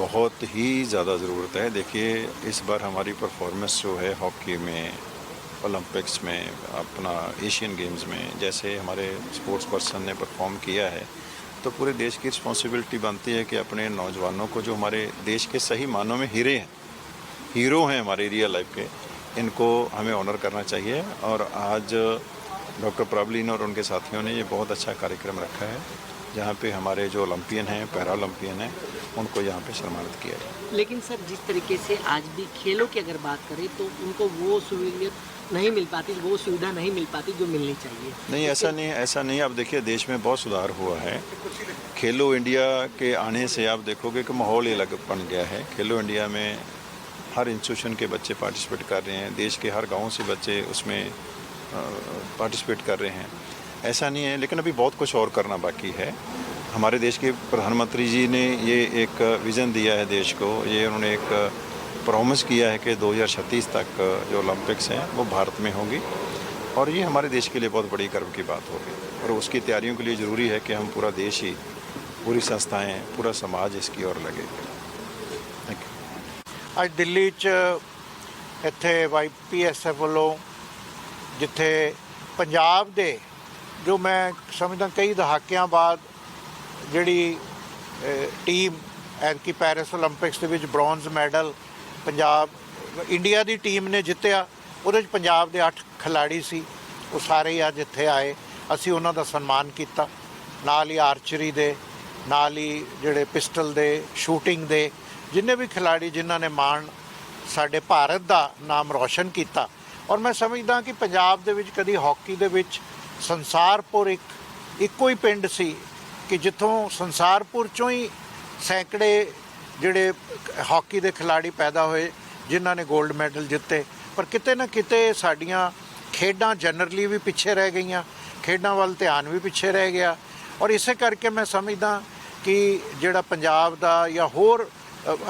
बहुत ही ज़्यादा ज़रूरत है। देखिए, इस बार हमारी परफॉर्मेंस जो है हॉकी में ओलंपिक्स में, अपना एशियन गेम्स में, जैसे हमारे स्पोर्ट्स पर्सन ने परफॉर्म किया है तो पूरे देश की रिस्पॉन्सिबिलिटी बनती है कि अपने नौजवानों को जो हमारे देश के सही मानों में हीरे हैं, हीरो हैं हमारे रियल लाइफ के, इनको हमें ऑनर करना चाहिए। और आज डॉक्टर प्रबलिन और उनके साथियों ने ये बहुत अच्छा कार्यक्रम रखा है, जहाँ पे हमारे जो ओलंपियन हैं पैरा ओलंपियन हैं उनको यहाँ पे सम्मानित किया जाए। लेकिन सर जिस तरीके से आज भी खेलों की अगर बात करें तो उनको वो सहूलियत नहीं मिल पाती वो सुविधा नहीं मिल पाती जो मिलनी चाहिए। नहीं ऐसा नहीं ऐसा नहीं। आप देखिए देश में बहुत सुधार हुआ है। खेलो इंडिया के आने से आप देखोगे कि माहौल ही अलग बन गया है। खेलो इंडिया में हर इंस्टीट्यूशन के बच्चे पार्टिसिपेट कर रहे हैं। देश के हर गाँव से बच्चे उसमें पार्टिसिपेट कर रहे हैं। ऐसा नहीं है लेकिन अभी बहुत कुछ और करना बाकी है। हमारे देश के प्रधानमंत्री जी ने ये एक विज़न दिया है देश को ये उन्होंने एक प्रॉमिस किया है कि 2036 तक जो ओलंपिक्स हैं वो भारत में होगी और ये हमारे देश के लिए बहुत बड़ी गर्व की बात होगी और उसकी तैयारियों के लिए ज़रूरी है कि हम पूरा देश ही पूरी संस्थाएं पूरा समाज इसकी ओर लगे थैंक यू ਅੱਜ ਦਿੱਲੀ 'ਚ ਇੱਥੇ ਵਾਈਪੀਐਸਐਫ ਵੱਲੋਂ ਜਿੱਥੇ ਪੰਜਾਬ ਦੇ ਜੋ ਮੈਂ ਸਮਝਦਾ ਕਈ ਦਹਾਕਿਆਂ ਬਾਅਦ ਜਿਹੜੀ ਟੀਮ ਐਂਕੀ ਪੈਰਿਸ 올림픽ਸ ਦੇ ਵਿੱਚ ਬ੍ਰੌਂਜ਼ ਮੈਡਲ ਪੰਜਾਬ ਇੰਡੀਆ ਦੀ ਟੀਮ ਨੇ ਜਿੱਤਿਆ, ਉਹਦੇ ਵਿੱਚ ਪੰਜਾਬ ਦੇ 8 ਖਿਲਾੜੀ ਸੀ, ਉਹ ਸਾਰੇ ਅੱਜ ਇੱਥੇ ਆਏ। ਅਸੀਂ ਉਹਨਾਂ ਦਾ ਸਨਮਾਨ ਕੀਤਾ। ਨਾਲ ਹੀ ਆਰਚਰੀ ਦੇ, ਨਾਲ ਹੀ ਜਿਹੜੇ ਪਿਸਟਲ ਦੇ ਸ਼ੂਟਿੰਗ ਦੇ, ਜਿੰਨੇ ਵੀ ਖਿਲਾੜੀ ਜਿਨ੍ਹਾਂ ਨੇ ਮਾਣ ਸਾਡੇ ਭਾਰਤ ਦਾ ਨਾਮ ਰੌਸ਼ਨ ਕੀਤਾ। ਔਰ ਮੈਂ ਸਮਝਦਾ ਕਿ ਪੰਜਾਬ ਦੇ ਵਿੱਚ ਕਦੀ ਹਾਕੀ ਦੇ ਵਿੱਚ ਸੰਸਾਰਪੁਰ ਇੱਕ, ਇੱਕੋ ਹੀ ਪਿੰਡ ਸੀ ਕਿ ਜਿੱਥੋਂ ਸੰਸਾਰਪੁਰ ਚੋਂ ਹੀ ਸੈਂਕੜੇ ਜਿਹੜੇ ਹਾਕੀ ਦੇ ਖਿਲਾੜੀ ਪੈਦਾ ਹੋਏ, ਜਿਨ੍ਹਾਂ ਨੇ 골ਡ ਮੈਡਲ ਜਿੱਤੇ। ਪਰ ਕਿਤੇ ਨਾ ਕਿਤੇ ਸਾਡੀਆਂ ਖੇਡਾਂ ਜਨਰਲੀ ਵੀ ਪਿੱਛੇ ਰਹਿ ਗਈਆਂ, ਖੇਡਾਂ ਵੱਲ ਧਿਆਨ ਵੀ ਪਿੱਛੇ ਰਹਿ ਗਿਆ। ਔਰ ਇਸੇ ਕਰਕੇ ਮੈਂ ਸਮਝਦਾ ਕਿ ਜਿਹੜਾ ਪੰਜਾਬ ਦਾ ਜਾਂ ਹੋਰ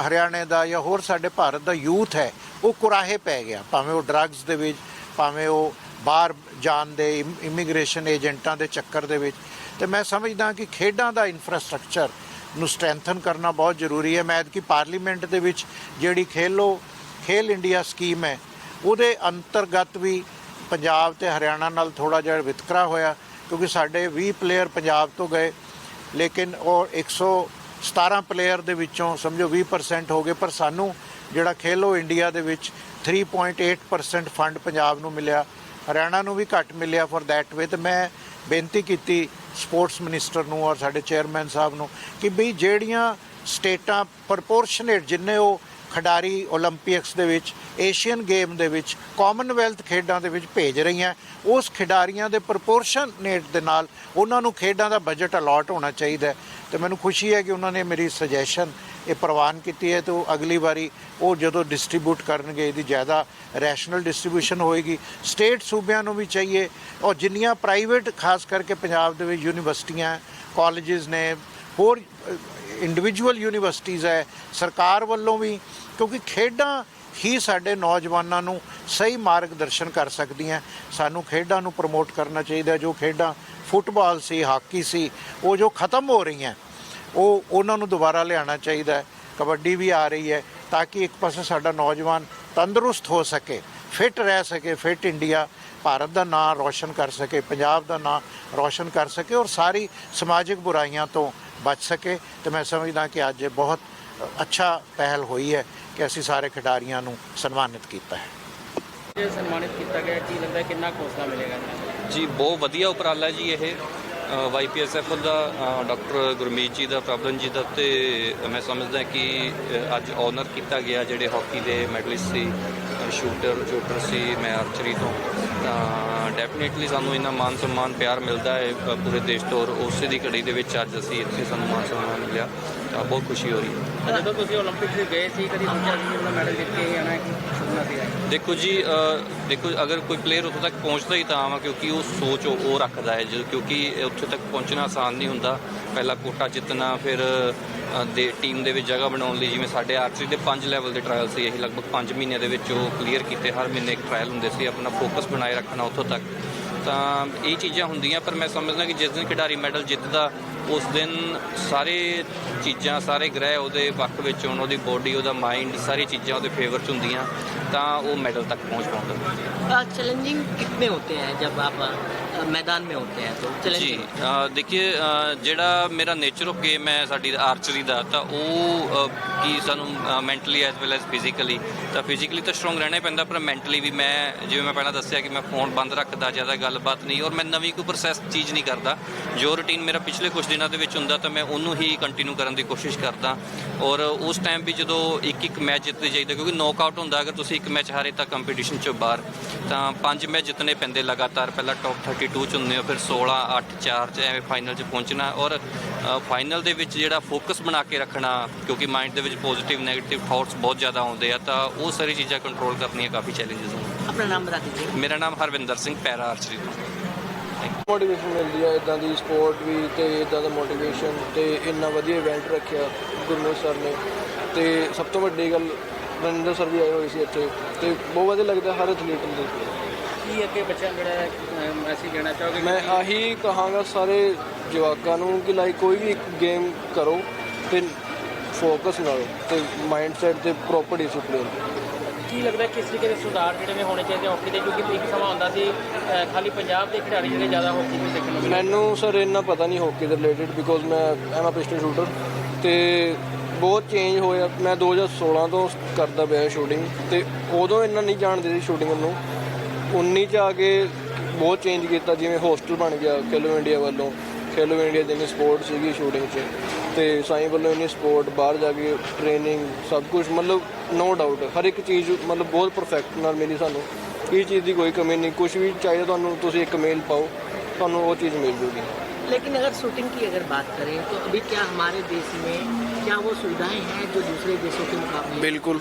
ਹਰਿਆਣੇ ਦਾ ਜਾਂ ਹੋਰ ਸਾਡੇ ਭਾਰਤ ਦਾ ਯੂਥ ਹੈ, ਉਹ ਕੁਰਾਹੇ ਪੈ ਗਿਆ। ਭਾਵੇਂ ਉਹ ਡਰੱਗਸ ਦੇ ਵਿੱਚ, ਭਾਵੇਂ ਉਹ ਬਾਹਰ ਜਾਣ ਦੇ ਇਮੀਗ੍ਰੇਸ਼ਨ ਏਜੰਟਾਂ ਦੇ ਚੱਕਰ ਦੇ ਵਿੱਚ, ਤੇ ਮੈਂ ਸਮਝਦਾ ਕਿ ਖੇਡਾਂ ਦਾ ਇਨਫਰਾਸਟ੍ਰਕਚਰ ਨੂੰ ਸਟਰੈਂਥਨ ਕਰਨਾ ਬਹੁਤ ਜ਼ਰੂਰੀ ਹੈ। ਮੈਂ ਕਿ ਪਾਰਲੀਮੈਂਟ ਦੇ ਵਿੱਚ ਜਿਹੜੀ ਖੇਲੋ, ਖੇਲ ਇੰਡੀਆ ਸਕੀਮ ਹੈ, ਉਹਦੇ ਅੰਤਰਗਤ ਵੀ ਪੰਜਾਬ ਤੇ ਹਰਿਆਣਾ ਨਾਲ ਥੋੜਾ ਜਿਹਾ ਵਿਤਕਰਾ ਹੋਇਆ, ਕਿਉਂਕਿ ਸਾਡੇ 20 ਪਲੇਅਰ ਪੰਜਾਬ ਤੋਂ ਗਏ, ਲੇਕਿਨ ਉਹ 117 ਪਲੇਅਰ ਦੇ ਵਿੱਚੋਂ ਸਮਝੋ 20% ਹੋ ਗਏ, ਪਰ ਸਾਨੂੰ ਜਿਹੜਾ ਖੇਲੋ ਇੰਡੀਆ ਦੇ ਵਿੱਚ 3.8% ਫੰਡ ਪੰਜਾਬ ਨੂੰ ਮਿਲਿਆ। ਹਰਿਆਣਾ ਨੂੰ ਵੀ ਘੱਟ ਮਿਲਿਆ ਫॉर दैट ਵੇ ਤੇ ਮੈਂ ਬੇਨਤੀ ਕੀਤੀ ਸਪੋਰਟਸ ਮਿਨਿਸਟਰ ਨੂੰ ਔਰ ਸਾਡੇ ਚੇਅਰਮੈਨ ਸਾਹਿਬ ਨੂੰ ਕਿ ਬਈ ਜਿਹੜੀਆਂ ਸਟੇਟਾਂ ਪ੍ਰਪੋਰਸ਼ਨੇਟ ਜਿੰਨੇ ਉਹ ਖਿਡਾਰੀ 올림픽ਸ ਦੇ ਵਿੱਚ ਏਸ਼ੀਅਨ ਗੇਮ ਦੇ ਵਿੱਚ ਕਾਮਨਵੈਲਥ ਖੇਡਾਂ ਦੇ ਵਿੱਚ ਭੇਜ ਰਹੀਆਂ, ਉਸ ਖਿਡਾਰੀਆਂ ਦੇ ਪ੍ਰੋਪੋਰਸ਼ਨ ਦੇ ਨਾਲ ਉਹਨਾਂ ਨੂੰ ਖੇਡਾਂ ਦਾ ਬਜਟ ਅਲੋਟ ਹੋਣਾ ਚਾਹੀਦਾ ਤੇ ਮੈਨੂੰ ਖੁਸ਼ੀ ਹੈ ਕਿ ਉਹਨਾਂ ਨੇ ਮੇਰੀ ਸੁਜੈਸ਼ਨ ਇਹ ਪ੍ਰਵਾਨ ਕੀਤੀ ਹੈ, ਤੇ ਉਹ ਅਗਲੀ ਵਾਰੀ ਉਹ ਜਦੋਂ ਡਿਸਟ੍ਰੀਬਿਊਟ ਕਰਨਗੇ, ਇਹਦੀ ਜ਼ਿਆਦਾ ਰੈਸ਼ਨਲ ਡਿਸਟ੍ਰੀਬਿਊਸ਼ਨ ਹੋਏਗੀ। ਸਟੇਟ ਸੂਬਿਆਂ ਨੂੰ ਵੀ ਚਾਹੀਏ। ਔਰ ਜਿੰਨੀਆਂ ਪ੍ਰਾਈਵੇਟ ਖਾਸ ਕਰਕੇ ਪੰਜਾਬ ਦੇ ਵਿੱਚ ਯੂਨੀਵਰਸਿਟੀਆਂ ਕਾਲਜਸ ਨੇ, ਹੋਰ ਇੰਡੀਵਿਜੂਅਲ ਯੂਨੀਵਰਸਿਟੀਜ਼ ਹੈ, ਸਰਕਾਰ ਵੱਲੋਂ ਵੀ, ਕਿਉਂਕਿ ਖੇਡਾਂ ਹੀ ਸਾਡੇ ਨੌਜਵਾਨਾਂ ਨੂੰ ਸਹੀ ਮਾਰਗਦਰਸ਼ਨ ਕਰ ਸਕਦੀਆਂ। ਸਾਨੂੰ ਖੇਡਾਂ ਨੂੰ ਪ੍ਰਮੋਟ ਕਰਨਾ ਚਾਹੀਦਾ ਜੋ ਖੇਡਾਂ, ਫੁੱਟਬਾਲ ਸੀ, ਹਾਕੀ ਸੀ, ਉਹ ਜੋ ਖਤਮ ਹੋ ਰਹੀਆਂ ਉਹ ਉਹਨਾਂ ਨੂੰ ਦੁਬਾਰਾ ਲਿਆਉਣਾ ਚਾਹੀਦਾ ਹੈ। ਕਬੱਡੀ ਵੀ ਆ ਰਹੀ ਹੈ ਤਾਂ ਕਿ ਇੱਕ ਪਾਸੇ ਸਾਡਾ ਨੌਜਵਾਨ ਤੰਦਰੁਸਤ ਹੋ ਸਕੇ ਫਿਟ ਰਹਿ ਸਕੇ ਫਿਟ ਇੰਡੀਆ ਭਾਰਤ ਦਾ ਨਾਂ ਰੌਸ਼ਨ ਕਰ ਸਕੇ ਪੰਜਾਬ ਦਾ ਨਾਂ ਰੌਸ਼ਨ ਕਰ ਸਕੇ ਔਰ ਸਾਰੀ ਸਮਾਜਿਕ ਬੁਰਾਈਆਂ ਤੋਂ ਬਚ ਸਕੇ। ਤੇ ਮੈਂ ਸਮਝਦਾ ਕਿ ਅੱਜ ਇਹ ਬਹੁਤ ਅੱਛਾ ਪਹਿਲ ਹੋਈ ਹੈ ਕਿ ਅਸੀਂ ਸਾਰੇ ਖਿਡਾਰੀਆਂ ਨੂੰ ਸਨਮਾਨਿਤ ਕੀਤਾ ਹੈ। ਜੇ ਸਨਮਾਨਿਤ ਕੀਤਾ ਗਿਆ ਕੀ ਲੱਗਦਾ ਕਿੰਨਾ ਹੌਸਲਾ ਮਿਲੇਗਾ? ਜੀ ਬਹੁਤ ਵਧੀਆ ਉਪਰਾਲਾ ਜੀ ਇਹ। ਵਾਈਪੀਐਸਐਫ ਦਾ ਡਾਕਟਰ ਗੁਰਮੀਤ ਜੀ ਦਾ ਪ੍ਰਬਲਨ ਜੀ ਦਾ ਤੇ ਮੈਂ ਸਮਝਦਾ ਕਿ ਅੱਜ ਆਨਰ ਕੀਤਾ ਗਿਆ ਜਿਹੜੇ ਹਾਕੀ ਦੇ ਮੈਡਲਿਸਟ ਸੀ ਸ਼ੂਟਰ ਸ਼ੂਟਰ ਸੀ, ਮੈਂ ਆਰਚਰੀ ਤੋਂ ਤਾਂ ਡੈਫੀਨਿਟਲੀ ਸਾਨੂੰ ਇਹਨਾਂ ਮਾਨ ਸਨਮਾਨ ਪਿਆਰ ਮਿਲਦਾ ਹੈ ਅ, ਪੂਰੇ ਦੇਸ਼ ਤੋਂ ਔਰ ਉਸੇ ਦੀ ਘੜੀ ਦੇ ਵਿੱਚ ਅੱਜ ਅਸੀਂ ਇੱਥੇ ਸਾਨੂੰ ਮਾਨ ਸਨਮਾਨ ਮਿਲਿਆ ਤਾਂ ਬਹੁਤ ਖੁਸ਼ੀ ਹੋ ਰਹੀ ਹੈ ਜਦੋਂ ਤੁਸੀਂ 올림픽 ਦੇ ਗਏ ਸੀ ਕਦੀ ਸੋਚਿਆ ਸੀ ਕਿ ਆਪਣਾ ਮੈਡਲ ਜਿੱਤ ਕੇ ਹੀ ਆਣਾ ਕਿ ਸੁਪਨਾ ਸੀ ਦੇਖੋ ਜੀ ਅ, ਦੇਖੋ ਅਗਰ ਕੋਈ ਪਲੇਅਰ ਉੱਥੇ ਤੱਕ ਪਹੁੰਚਦਾ ਹੀ ਤਾਂ ਵਾ ਕਿਉਂਕਿ ਉਹ ਸੋਚ ਉਹ ਉਹ ਰੱਖਦਾ ਹੈ ਜਦੋਂ ਕਿਉਂਕਿ ਉੱਥੇ ਤੱਕ ਪਹੁੰਚਣਾ ਆਸਾਨ ਨਹੀਂ ਹੁੰਦਾ ਪਹਿਲਾ ਕੋਟਾ ਜਿੱਤਣਾ ਫਿਰ ਅ, ਦੇ ਟੀਮ ਦੇ ਵਿੱਚ ਜਗ੍ਹਾ ਬਣਾਉਣ ਲਈ ਜਿਵੇਂ ਸਾਡੇ ਆਰਚਰੀ ਦੇ 5 ਲੈਵਲ ਦੇ ਟ੍ਰਾਇਲ ਸੀ ਇਹ ਲਗਭਗ 5 ਮਹੀਨਿਆਂ ਦੇ ਵਿੱਚ ਉਹ ਕਲੀਅਰ ਕੀਤੇ ਹਰ ਮਹੀਨੇ ਇੱਕ ਟ੍ਰਾਇਲ ਹੁੰਦੇ ਸੀ ਆਪਣਾ ਫੋਕਸ ਬਣਾਏ ਰੱਖਣਾ ਉੱਥੋਂ ਤੱਕ ਤਾਂ ਇਹ ਚੀਜ਼ਾਂ ਹੁੰਦੀਆਂ, ਪਰ ਮੈਂ ਸਮਝਦਾ ਕਿ ਜਿਸ ਦਿਨ ਖਿਡਾਰੀ ਮੈਡਲ ਜਿੱਤਦਾ, ਉਸ ਦਿਨ ਸਾਰੇ ਚੀਜ਼ਾਂ, ਸਾਰੇ ਗ੍ਰਹਿ ਉਹਦੇ ਵਕ ਵਿੱਚ ਹੋਣ, ਉਹਦੀ ਬੋਡੀ ਉਹਦਾ ਮਾਈਂਡ ਸਾਰੀ ਚੀਜ਼ਾਂ ਉਹਦੇ ਫੇਵਰ 'ਚ ਹੁੰਦੀਆਂ, ਤਾਂ ਉਹ ਮੈਡਲ ਤੱਕ ਪਹੁੰਚ ਪਾਉਂਦਾ। ਚੈਲੰਜਿੰਗ ਕਿੰਨੇ ਹੁੰਦੇ ਆ ਜਦ ਆਪਾਂ मैदान में होते हैं तो ਜੀ चैलेंजिंग ਅ, ਦੇਖੀਏ ਅ, ਜਿਹੜਾ ਮੇਰਾ ਨੇਚਰ ਆਫ ਗੇਮ ਹੈ ਸਾਡੀ ਆਰਚਰੀ ਦਾ ਤਾਂ ਉਹ ਅ, ਕੀ ਸਾਨੂੰ mentally as well as physically ਤਾਂ ਫਿਜ਼ੀਕਲੀ ਤਾਂ ਸਟਰੋਂਗ ਰਹਿਣਾ ਹੀ ਪੈਂਦਾ ਪਰ ਮੈਂਟਲੀ ਵੀ ਮੈਂ ਜਿਵੇਂ ਮੈਂ ਪਹਿਲਾਂ ਦੱਸਿਆ ਕਿ ਮੈਂ ਫੋਨ ਬੰਦ ਰੱਖਦਾ ਜ਼ਿਆਦਾ ਗੱਲਬਾਤ ਨਹੀਂ ਔਰ ਮੈਂ ਨਵੀਂ ਕੋਈ ਪ੍ਰੋਸੈਸ ਚੀਜ਼ ਨਹੀਂ ਕਰਦਾ ਜੋ ਰੁਟੀਨ ਮੇਰਾ ਪਿਛਲੇ ਕੁਝ ਦਿਨਾਂ ਦੇ ਵਿੱਚ ਹੁੰਦਾ ਤਾਂ ਮੈਂ ਉਹਨੂੰ ਹੀ ਕੰਟੀਨਿਊ ਕਰਨ ਦੀ ਕੋਸ਼ਿਸ਼ ਕਰਦਾ ਔਰ ਉਸ ਟਾਈਮ ਵੀ ਜਦੋਂ ਇੱਕ ਇੱਕ ਮੈਚ ਜਿੱਤਦੇ ਜਾਈਦਾ ਕਿਉਂਕਿ ਨੌਕਆਊਟ ਹੁੰਦਾ ਅਗਰ ਤੁਸੀਂ ਇੱਕ ਮੈਚ ਹਾਰੇ ਤਾਂ ਕੰਪੀਟੀਸ਼ਨ ਚੋਂ ਬਾਹਰ ਤਾਂ ਪੰਜ ਮੈਚ ਜਿੱਤਨੇ ਪੈਂਦੇ ਲਗਾਤਾਰ ਪਹਿਲਾਂ ਟੌਪ 2 ਚ ਹੁੰਦੇ ਹੋ ਫਿਰ 16 8 4 ਚ ਐਵੇਂ ਫਾਈਨਲ ਚ ਪਹੁੰਚਣਾ ਔਰ ਫਾਈਨਲ ਦੇ ਵਿੱਚ ਜਿਹੜਾ ਫੋਕਸ ਬਣਾ ਕੇ ਰੱਖਣਾ ਕਿਉਂਕਿ ਮਾਈਂਡ ਦੇ ਵਿੱਚ ਪੋਜ਼ਿਟਿਵ 네ਗੇਟਿਵ ਥਾਟਸ ਬਹੁਤ ਜ਼ਿਆਦਾ ਆਉਂਦੇ ਆ ਤਾਂ ਉਹ ਸਾਰੀ ਚੀਜ਼ਾਂ ਕੰਟਰੋਲ ਕਰਨੀਆਂ ਕਾਫੀ ਚੈਲੰਜਸ ਹੁੰਦੇ ਆਪਣਾ ਨਾਮ ਬਤਾ ਦਿਓ ਮੇਰਾ ਨਾਮ ਹਰਵਿੰਦਰ ਸਿੰਘ ਪੈਰਾ ਆਰਚਰੀ ਤੋਂ। ਮੋਟੀਵੇਸ਼ਨ ਮਿਲਦੀ ਆ ਇਦਾਂ ਦੀ ਸਪੋਰਟ ਵੀ ਤੇ ਇਦਾਂ ਦਾ ਮੋਟੀਵੇਸ਼ਨ ਤੇ ਇੰਨਾ ਵਧੀਆ ਇਵੈਂਟ ਰੱਖਿਆ ਗੁਰਮੇਸ਼ ਸਰ ਨੇ। ਤੇ ਸਭ ਤੋਂ ਵੱਡੀ ਗੱਲ ਮਨਿੰਦਰ ਸਰ ਵੀ ਆਏ ਹੋਏ ਸੀ ਇੱਥੇ ਤੇ ਬਹੁਤ ਵਧੀਆ ਲੱਗਦਾ ਹਰ ਐਥਲੀਟ ਨੂੰ ਕੇ ਅੱਗੇ ਬੱਚਿਆਂ ਜਿਹੜਾ ਮੈਸੇਜ ਦੇਣਾ ਚਾਹੋਗੇ? ਮੈਂ ਆਹੀ ਕਹਾਂਗਾ ਸਾਰੇ ਜਵਾਕਾਂ ਨੂੰ ਕਿ ਲਾਈਕ ਕੋਈ ਵੀ ਇੱਕ ਗੇਮ ਕਰੋ ਤੇ ਫੋਕਸ ਨਾਲ ਤੇ ਮਾਈਂਡ ਸੈਟ ਤੇ ਪ੍ਰੋਪਰ ਡਿਸਪਲਿਨ ਕੀ ਲੱਗਦਾ ਕਿਸ ਤਰੀਕੇ ਦੇ ਸੁਧਾਰ ਜਿਹੜੇ ਨੇ ਹੋਣੇ ਚਾਹੀਦੇ ਹਾਕੀ ਦੇ? ਕਿਉਂਕਿ ਇੱਕ ਸਮਾਂ ਹੁੰਦਾ ਸੀ ਅਹ, ਖਾਲੀ ਪੰਜਾਬ ਦੇ ਖਿਡਾਰੀ ਜਿਹੜੇ ਜ਼ਿਆਦਾ ਹਾਕੀ ਨੂੰ ਦੇਖਣ ਨੂੰ ਮੈਨੂੰ ਸਰ ਇੰਨਾ ਪਤਾ ਨਹੀਂ ਹਾਕੀ ਦੇ ਰਿਲੇਟਡ ਬਿਕੋਜ਼ ਮੈਂ ਐਮ ਅ ਪਿਸਟਲ ਸ਼ੂਟਰ ਤੇ ਬਹੁਤ ਚੇਂਜ ਹੋਇਆ। ਮੈਂ 2016 ਤੋਂ ਕਰਦਾ ਪਿਆ ਸ਼ੂਟਿੰਗ ਤੇ ਉਦੋਂ ਇੰਨਾ ਨਹੀਂ ਜਾਣਦੇ ਸੀ ਸ਼ੂਟਿੰਗ ਨੂੰ। 19 ਚ ਆ ਕੇ ਬਹੁਤ ਚੇਂਜ ਕੀਤਾ ਜਿਵੇਂ ਹੋਸਟਲ ਬਣ ਗਿਆ ਖੇਲੋ ਇੰਡੀਆ ਵੱਲੋਂ ਖੇਲੋ ਇੰਡੀਆ ਦੀ ਸਪੋਰਟ ਸੀਗੀ ਸ਼ੂਟਿੰਗ 'ਚ ਤੇ ਸਾਈਂ ਵੱਲੋਂ ਇੰਨੀ ਸਪੋਰਟ ਬਾਹਰ ਜਾ ਕੇ ਟ੍ਰੇਨਿੰਗ ਸਭ ਕੁਝ ਮਤਲਬ ਨੋ ਡਾਊਟ ਹਰ ਇੱਕ ਚੀਜ਼ ਮਤਲਬ ਬਹੁਤ ਪਰਫੈਕਟ ਨਾਲ ਮਿਲੀ ਸਾਨੂੰ ਇਹ ਚੀਜ਼ ਦੀ ਕੋਈ ਕਮੀ ਨਹੀਂ ਕੁਝ ਵੀ ਚਾਹੀਦਾ ਤੁਹਾਨੂੰ ਤੁਸੀਂ ਇੱਕ ਮੇਲ ਪਾਓ ਤੁਹਾਨੂੰ ਉਹ ਚੀਜ਼ ਮਿਲ ਜੂਗੀ लेकिन अगर शूटिंग की अगर बात करें तो अभी क्या हमारे देश में क्या वो सुविधाएं हैं जो दूसरे देशों के मुकाबले बिल्कुल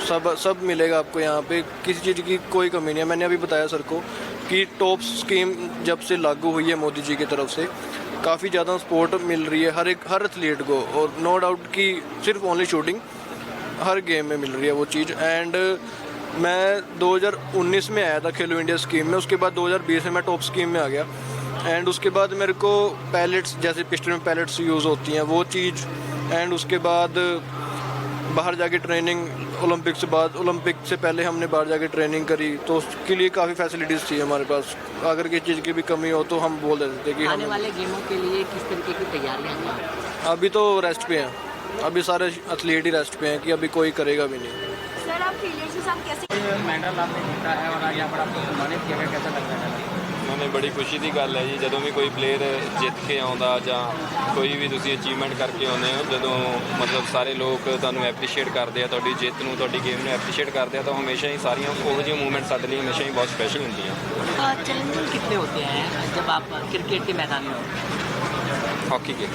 सब सब मिलेगा आपको यहाँ पे। किसी चीज़ की कोई कमी नहीं है। मैंने अभी बताया सर को कि टॉप स्कीम जब से लागू हुई है मोदी जी की तरफ़ से, काफ़ी ज़्यादा सपोर्ट मिल रही है। हर एक, हर एथलीट को, और नो डाउट कि सिर्फ़ ओनली शूटिंग हर गेम में मिल रही है वो चीज़। एंड मैं 2019 में आया था खेलो इंडिया स्कीम में। उसके बाद 2020 में मैं टॉप स्कीम में आ गया। एंड उसके बाद मेरे को पैलेट्स जैसे पिस्टल में पैलेट्स यूज़ होती हैं, वो चीज़। एंड उसके बाद बाहर जाके ट्रेनिंग ओलंपिक से बाद ओलंपिक से पहले हमने बाहर जाके ट्रेनिंग करी तो उसके लिए काफ़ी फैसिलिटीज़ थी हमारे पास। अगर किसी चीज़ की भी कमी हो तो हम बोल देते थे कि आने हम वाले गेमों के लिए किस तरीके की तैयारियाँ हैं? अभी तो रेस्ट पे हैं। अभी सारे एथलीट ही रेस्ट पे हैं कि अभी कोई करेगा भी नहीं। सर आप फेलियर के साथ कैसे मेडल आपने जीता है और यहाँ पर आपको सम्मानित किया गया कैसा लग रहा है? ਉਹਨੇ ਬੜੀ ਖੁਸ਼ੀ ਦੀ ਗੱਲ ਹੈ ਜੀ ਜਦੋਂ ਵੀ ਕੋਈ ਪਲੇਅਰ ਜਿੱਤ ਕੇ ਆਉਂਦਾ ਜਾਂ ਕੋਈ ਵੀ ਤੁਸੀਂ ਅਚੀਵਮੈਂਟ ਕਰਕੇ ਆਉਂਦੇ ਹੋ ਜਦੋਂ ਮਤਲਬ ਸਾਰੇ ਲੋਕ ਤੁਹਾਨੂੰ ਐਪਰੀਸ਼ੀਏਟ ਕਰਦੇ ਆ ਤੁਹਾਡੀ ਜਿੱਤ ਨੂੰ ਤੁਹਾਡੀ ਗੇਮ ਨੂੰ ਐਪਰੀਸ਼ੀਏਟ ਕਰਦੇ ਆ ਤਾਂ ਹਮੇਸ਼ਾ ਹੀ ਸਾਰੀਆਂ ਉਹੋ ਜਿਹੀਆਂ ਮੂਵਮੈਂਟ ਸਾਡੇ ਲਈ ਹਮੇਸ਼ਾ ਹੀ ਬਹੁਤ ਸਪੈਸ਼ਲ ਹੁੰਦੀਆਂ चैलेंजिंग कितने होते हैं जब आप क्रिकेट के मैदान में हो ਹਾਕੀ ਕੇ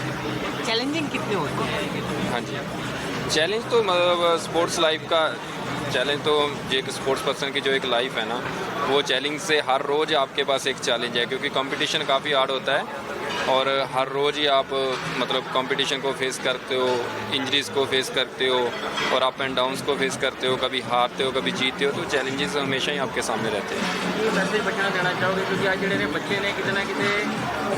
चैलेंजिंग कितने होते हैं हाँ जी चैलेंज तो मतलब स्पोर्ट्स लाइफ का चैलेंज तो एक स्पोर्ट्स पर्सन की जो एक लाइफ है ना वो चैलेंज से हर रोज़ आपके पास एक चैलेंज है क्योंकि कंपटीशन काफ़ी हार्ड होता है और हर रोज़ ही आप मतलब कंपटीशन को फेस करते हो इंजरीज को फेस करते हो और अप एंड डाउन्स को फेस करते हो कभी हारते हो कभी जीतते हो तो चैलेंजेस हमेशा ही आपके सामने रहते हैं ਕੀ ਮੈਸੇਜ ਬੱਚਿਆਂ ਨੂੰ ਦੇਣਾ ਚਾਹੋਗੇ ਕਿਉਂਕਿ ਅੱਜ ਜਿਹੜੇ ਨੇ ਬੱਚੇ ਨੇ ਕਿਤੇ ਨਾ ਕਿਤੇ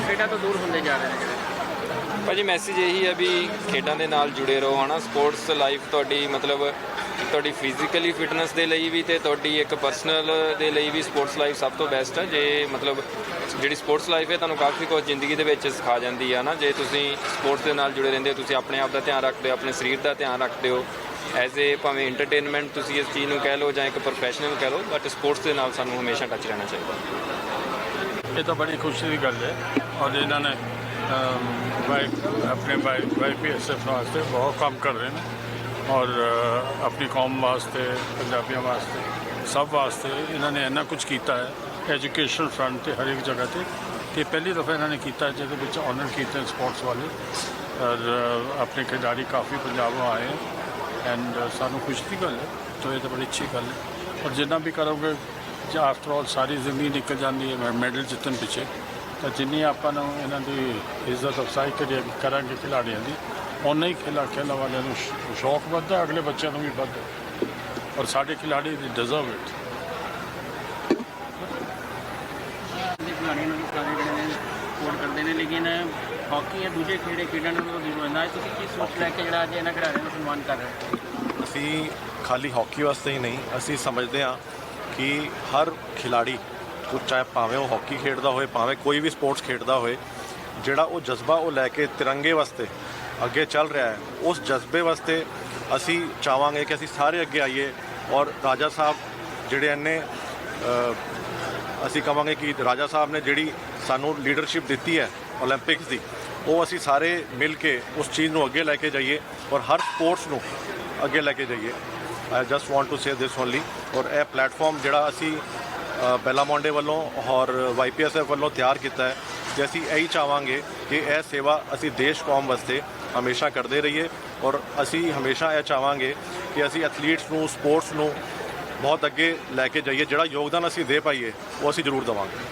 ਖੇਡਾਂ ਤੋਂ ਦੂਰ ਹੁੰਦੇ ਜਾ ਰਹੇ ਨੇ ਜਿਹੜੇ ਭਾਜੀ ਮੈਸੇਜ ਇਹੀ ਹੈ ਵੀ ਖੇਡਾਂ ਦੇ ਨਾਲ ਜੁੜੇ ਰਹੋ ਹਨਾ ਸਪੋਰਟਸ ਲਾਈਫ ਤੁਹਾਡੀ ਮਤਲਬ ਤੁਹਾਡੀ ਫਿਜ਼ੀਕਲੀ ਫਿਟਨੈਸ ਦੇ ਲਈ ਵੀ ਤੇ ਤੁਹਾਡੀ ਇੱਕ ਪਰਸਨਲ ਦੇ ਲਈ ਵੀ ਸਪੋਰਟਸ ਲਾਈਫ ਸਭ ਤੋਂ ਬੈਸਟ ਹੈ ਜੇ ਮਤਲਬ ਜਿਹੜੀ ਸਪੋਰਟਸ ਲਾਈਫ ਹੈ ਤੁਹਾਨੂੰ ਕਾਫੀ ਕੁਝ ਜ਼ਿੰਦਗੀ ਦੇ ਵਿੱਚ ਸਿਖਾ ਜਾਂਦੀ ਹੈ ਨਾ। ਜੇ ਤੁਸੀਂ ਸਪੋਰਟਸ ਦੇ ਨਾਲ ਜੁੜੇ ਰਹਿੰਦੇ ਹੋ ਤੁਸੀਂ ਆਪਣੇ ਆਪ ਦਾ ਧਿਆਨ ਰੱਖਦੇ ਹੋ ਆਪਣੇ ਸਰੀਰ ਦਾ ਧਿਆਨ ਰੱਖਦੇ ਹੋ ਐਜ਼ ਏ ਭਾਵੇਂ ਐਂਟਰਟੇਨਮੈਂਟ ਤੁਸੀਂ ਇਸ ਚੀਜ਼ ਨੂੰ ਕਹਿ ਲਓ ਜਾਂ ਇੱਕ ਪ੍ਰੋਫੈਸ਼ਨਲ ਕਹਿ ਲਓ ਬਟ ਸਪੋਰਟਸ ਦੇ ਨਾਲ ਸਾਨੂੰ ਹਮੇਸ਼ਾ ਟੱਚ ਰਹਿਣਾ ਚਾਹੀਦਾ। ਇਹ ਤਾਂ ਬੜੀ ਖੁਸ਼ੀ ਦੀ ਗੱਲ ਹੈ। ਔਰ ਇਹਨਾਂ ਨੇ ਅਮ, ਵਾਈ ਆਪਣੇ ਵਾਈ ਵਾਈਪੀਐਸਐਫ ਵਾਸਤੇ ਬਹੁਤ ਕੰਮ ਕਰ ਰਹੇ ਨੇ। ਔਰ ਆਪਣੀ ਕੌਮ ਵਾਸਤੇ, ਪੰਜਾਬੀਆਂ ਵਾਸਤੇ, ਸਭ ਵਾਸਤੇ ਇਹਨਾਂ ਨੇ ਇੰਨਾ ਕੁਝ ਕੀਤਾ ਹੈ ਐਜੂਕੇਸ਼ਨ ਫਰੰਟ ਤੇ ਹਰ ਇੱਕ ਜਗ੍ਹਾ ਤੇ। ਤੇ ਪਹਿਲੀ ਦਫਾ ਇਹਨਾਂ ਨੇ ਕੀਤਾ, ਜਿਹਦੇ ਵਿੱਚ ਆਨਰ ਕੀਤੇ ਸਪੋਰਟਸ ਵਾਲੇ। ਔਰ ਆਪਣੇ ਖਿਡਾਰੀ ਕਾਫੀ ਪੰਜਾਬੋਂ ਆਏ ਐਂਡ ਸਾਨੂੰ ਖੁਸ਼ੀ ਦੀ ਗੱਲ ਹੈ ਤਾਂ ਇਹ ਤਾਂ ਬੜੀ ਅੱਛੀ ਗੱਲ ਹੈ। ਔਰ ਜਿੰਨਾ ਵੀ ਕਰੋਗੇ, ਜੇ ਆਫਟਰ ਆਲ ਸਾਰੀ ਜ਼ਿੰਦਗੀ ਨਿਕਲ ਜਾਂਦੀ ਹੈ ਮੈਡਲ ਜਿੱਤਣ ਪਿੱਛੇ, ਤਾਂ ਜਿੰਨੀ ਆਪਾਂ ਨੂੰ ਇਹਨਾਂ ਦੀ ਇੱਜ਼ਤ ਅਫਸਾਈ ਕਰੀਏ, ਕਰਾਂਗੇ ਖਿਡਾਰੀਆਂ ਦੀ ਉਨਾ ਹੀ ਖੇਲਾ ਖੇਲਣ ਵਾਲਿਆਂ ਨੂੰ ਸ਼- ਸ਼ੌਕ ਵੱਧਦਾ ਅਗਲੇ ਬੱਚਿਆਂ ਨੂੰ ਵੀ ਵੱਧਦਾ। ਔਰ ਸਾਡੇ ਖਿਡਾਰੀ ਡਿਜ਼ਰਵ ਇਟ ਦੇ ਖਿਡਾਰੀਆਂ ਨੂੰ ਵੀ ਸਾਰੇ ਜਿਹੜੇ ਨੇ ਸਪੋਰਟ ਕਰਦੇ ਨੇ ਲੇਕਿਨ ਹਾਕੀ ਜਾਂ ਦੂਜੇ ਖੇੜੇ ਖੇਡਣ ਨੂੰ ਦਿਵਾਉਂਦਾ ਤੁਸੀਂ ਕੀ ਸੋਚ ਲੈ ਕੇ ਜਿਹੜਾ ਅੱਜ ਇਹਨਾਂ ਖਿਡਾਰੀਆਂ ਨੂੰ ਸਨਮਾਨ ਕਰ ਰਹੇ ਹੋ? ਅਸੀਂ ਖਾਲੀ ਹਾਕੀ ਵਾਸਤੇ ਹੀ ਨਹੀਂ ਅਸੀਂ ਸਮਝਦੇ ਹਾਂ ਕਿ ਹਰ ਖਿਲਾੜੀ ਉਹ ਚਾਹੇ ਭਾਵੇਂ ਉਹ ਹਾਕੀ ਖੇਡਦਾ ਹੋਵੇ ਭਾਵੇਂ ਕੋਈ ਵੀ ਸਪੋਰਟਸ ਖੇਡਦਾ ਹੋਵੇ ਜਿਹੜਾ ਉਹ ਜਜ਼ਬਾ ਉਹ ਲੈ ਕੇ ਤਿਰੰਗੇ ਵਾਸਤੇ ਅੱਗੇ ਚੱਲ ਰਿਹਾ ਹੈ। ਉਸ ਜਜ਼ਬੇ ਵਾਸਤੇ ਅਸੀਂ ਚਾਹਾਂਗੇ ਕਿ ਅਸੀਂ ਸਾਰੇ ਅੱਗੇ ਆਈਏ ਔਰ ਰਾਜਾ ਸਾਹਿਬ ਜਿਹੜੇ ਇੰਨੇ ਅਸੀਂ ਕਹਾਂਗੇ ਕਿ ਰਾਜਾ ਸਾਹਿਬ ਨੇ ਜਿਹੜੀ ਸਾਨੂੰ ਲੀਡਰਸ਼ਿਪ ਦਿੱਤੀ ਹੈ 올림픽ਸ ਦੀ, ਉਹ ਅਸੀਂ ਸਾਰੇ ਮਿਲ ਕੇ ਉਸ ਚੀਜ਼ ਨੂੰ ਅੱਗੇ ਲੈ ਕੇ ਜਾਈਏ ਔਰ ਹਰ ਸਪੋਰਟਸ ਨੂੰ ਅੱਗੇ ਲੈ ਕੇ ਜਾਈਏ। I just want to say this only ਔਰ ਇਹ ਪਲੇਟਫਾਰਮ ਜਿਹੜਾ ਅਸੀਂ ਬੈਲਾਮੋਂਡੇ ਵੱਲੋਂ ਔਰ ਵਾਈਪੀਐਸਐਫ ਵੱਲੋਂ ਤਿਆਰ ਕੀਤਾ ਹੈ। ਤੇ ਅਸੀਂ ਇਹੀ ਚਾਹਾਂਗੇ ਕਿ ਇਹ ਸੇਵਾ ਅਸੀਂ ਦੇਸ਼ ਕੌਮ ਵਾਸਤੇ ਹਮੇਸ਼ਾ ਕਰਦੇ ਰਹੀਏ ਔਰ ਅਸੀਂ ਹਮੇਸ਼ਾ ਇਹ ਚਾਹਾਂਗੇ ਕਿ ਅਸੀਂ ਐਥਲੀਟਸ ਨੂੰ ਸਪੋਰਟਸ ਨੂੰ ਬਹੁਤ ਅੱਗੇ ਲੈ ਕੇ ਜਾਈਏ, ਜਿਹੜਾ ਯੋਗਦਾਨ ਅਸੀਂ ਦੇ ਪਾਈਏ, ਉਹ ਅਸੀਂ ਜ਼ਰੂਰ ਦੇਵਾਂਗੇ।